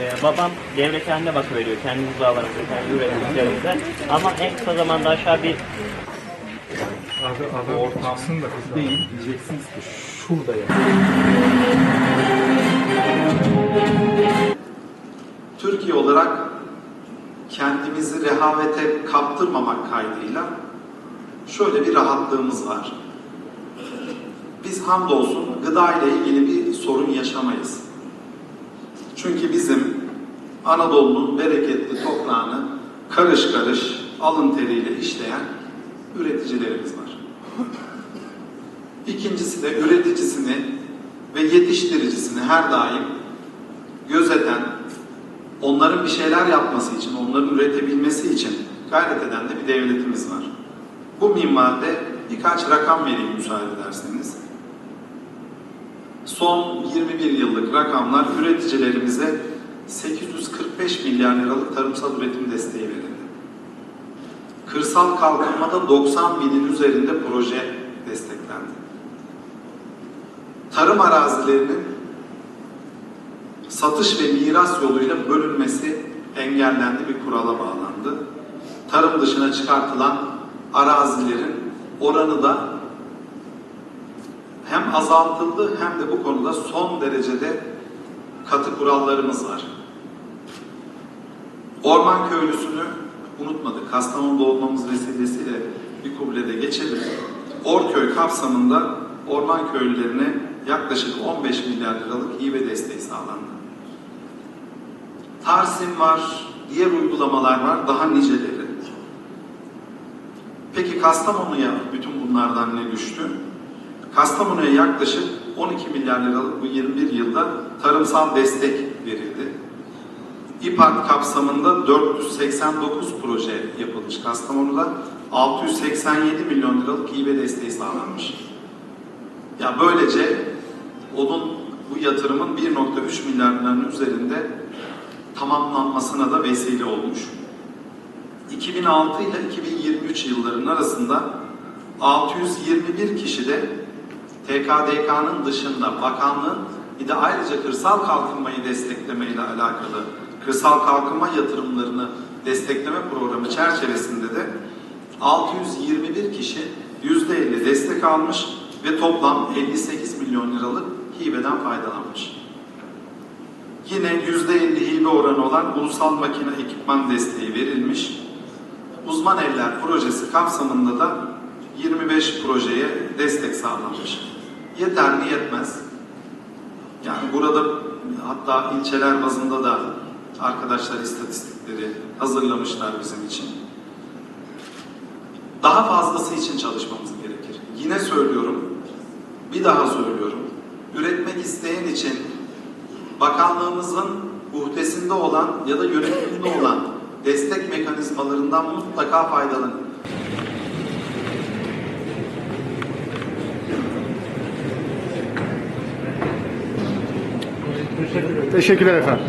Ee, babam devlet kendine bakıveriyor. Kendi buzdağlarımızda, kendi üretimlerimizde. Ama en kısa zamanda aşağı bir Abi ortamsın da değil diyeceksiniz ki şurada ya. Türkiye olarak kendimizi rehavete kaptırmamak kaydıyla şöyle bir rahatlığımız var. Biz hamdolsun gıda ile ilgili bir sorun yaşamayız. Çünkü bizim Anadolu'nun bereketli toprağını karış karış alın teriyle işleyen üreticilerimiz var. İkincisi de üreticisini ve yetiştiricisini her daim gözeten, onların bir şeyler yapması için, onların üretebilmesi için gayret eden de bir devletimiz var. Bu minvalde birkaç rakam vereyim müsaade ederseniz. Son 21 yıllık rakamlar üreticilerimize 845 milyar liralık tarımsal üretim desteği verildi. Kırsal kalkınmada 90 binin üzerinde proje desteklendi. Tarım arazilerinin satış ve miras yoluyla bölünmesi engellendi bir kurala bağlandı. Tarım dışına çıkartılan arazilerin oranı da hem azaltıldı hem de bu konuda son derecede katı kurallarımız var. Orman köylüsünü unutmadık. Kastamonu'da olmamız vesilesiyle bir kublede geçelim. Orköy kapsamında orman köylülerine yaklaşık 15 milyar liralık hibe desteği sağlandı. Tarsim var, diğer uygulamalar var, daha niceleri. Peki Kastamonu'ya bütün bunlardan ne düştü? Kastamonu'ya yaklaşık 12 milyar liralık bu 21 yılda tarımsal destek verildi. İPAK kapsamında 489 proje yapılmış Kastamonu'da. 687 milyon liralık hibe desteği sağlanmış. Ya böylece onun bu yatırımın 1.3 milyar liranın üzerinde tamamlanmasına da vesile olmuş. 2006 ile 2023 yıllarının arasında 621 kişi de TKDK'nın dışında bakanlığın bir de ayrıca kırsal kalkınmayı desteklemeyle alakalı kırsal kalkınma yatırımlarını destekleme programı çerçevesinde de 621 kişi %50 destek almış ve toplam 58 milyon liralık hibeden faydalanmış. Yine %50 hibe oranı olan ulusal makine ekipman desteği verilmiş. Uzman Eller projesi kapsamında da 25 projeye destek sağlanmış. Yeter mi yetmez. Yani burada hatta ilçeler bazında da arkadaşlar istatistikleri hazırlamışlar bizim için. Daha fazlası için çalışmamız gerekir. Yine söylüyorum, bir daha söylüyorum. Üretmek isteyen için bakanlığımızın uhdesinde olan ya da yönetiminde olan destek mekanizmalarından mutlaka faydalanın. Teşekkürler efendim.